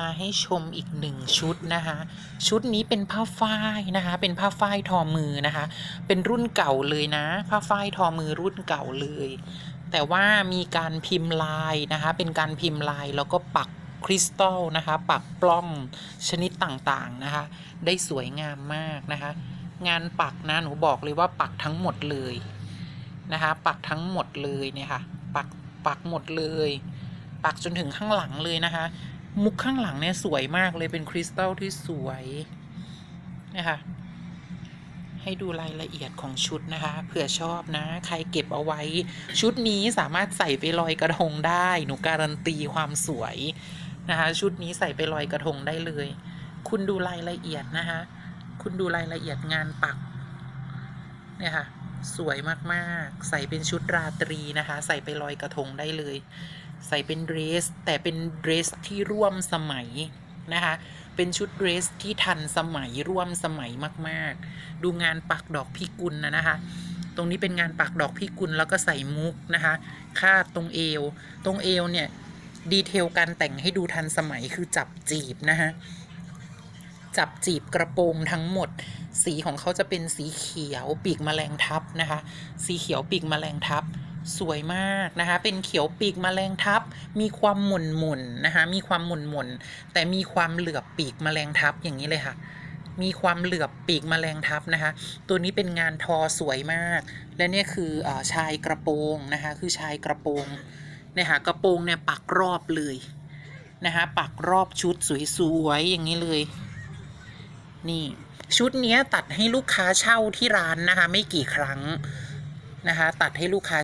มาให้ชมอีกหนึ่งชุดนะคะ ชุดนี้เป็นผ้าฝ้ายนะคะ เป็นผ้าฝ้ายทอมือนะคะ เป็นรุ่นเก่าเลยนะ ผ้าฝ้ายทอมือรุ่นเก่าเลย แต่ว่ามีการพิมพ์ลายนะคะ เป็นการพิมพ์ลายแล้วก็ปักคริสตัลนะคะ ปักปล้องชนิดต่างๆนะคะ ได้สวยงามมากนะคะ งานปักนะหนูบอกเลยว่าปักทั้งหมดเลยนะคะ ปักทั้งหมดเลยเนี่ยค่ะ ปักปักหมดเลย ปักจนถึงข้างหลังเลยนะคะ มุกข้างหลังเนี่ยสวยมากเลยเป็นคริสตัลที่สวยนะคะให้ดูรายละเอียดของชุดนะคะ เผื่อชอบนะ ใครเก็บเอาไว้ ชุดนี้สามารถใส่ไปลอยกระทงได้ หนูการันตีความสวยนะคะ ชุดนี้ใส่ไปลอยกระทงได้เลย คุณดูรายละเอียดนะคะ คุณดูรายละเอียดงานปัก เนี่ยค่ะ สวยมากๆ ใส่เป็นชุดราตรีนะคะ ใส่ไปลอยกระทงได้เลย ใส่เป็นเดรส แต่เป็นเดรสที่ร่วมสมัยนะคะ เป็นชุดเดรสที่ทันสมัยร่วมสมัยมาก ๆ ดูงานปักดอกพิกุลนะนะคะ ตรงนี้เป็นงานปักดอกพิกุลแล้วก็ใส่มุกนะคะคาดตรงเอว ตรงเอวเนี่ยดีเทลการแต่งให้ดูทันสมัยคือจับจีบนะคะจับจีบกระโปรงทั้งหมด สีของเขาจะเป็นสีเขียวปีกแมลงทับนะคะ สีเขียวปีกแมลงทับ สวยมากนะคะ เป็นเขียวปีกแมลงทับ มีความหม่นหม่นนะคะ มีความหม่นหม่นแต่มีความเหลือบปีกแมลงทับอย่างนี้เลยค่ะ มีความเหลือบปีกแมลงทับนะคะ ตัวนี้เป็นงานทอสวยมาก และเนี่ยคืออชายกระโปรงนะคะ คือชายกระโปรงเนี่ยค่ะกระโปรงเนี่ยปักรอบเลยนะคะปักรอบชุดสวยๆอย่างนี้เลย นี่ชุดเนี้ยตัดให้ลูกค้าเช่าที่ร้านนะคะ ไม่กี่ครั้งนะคะ ตัดให้ลูกค้า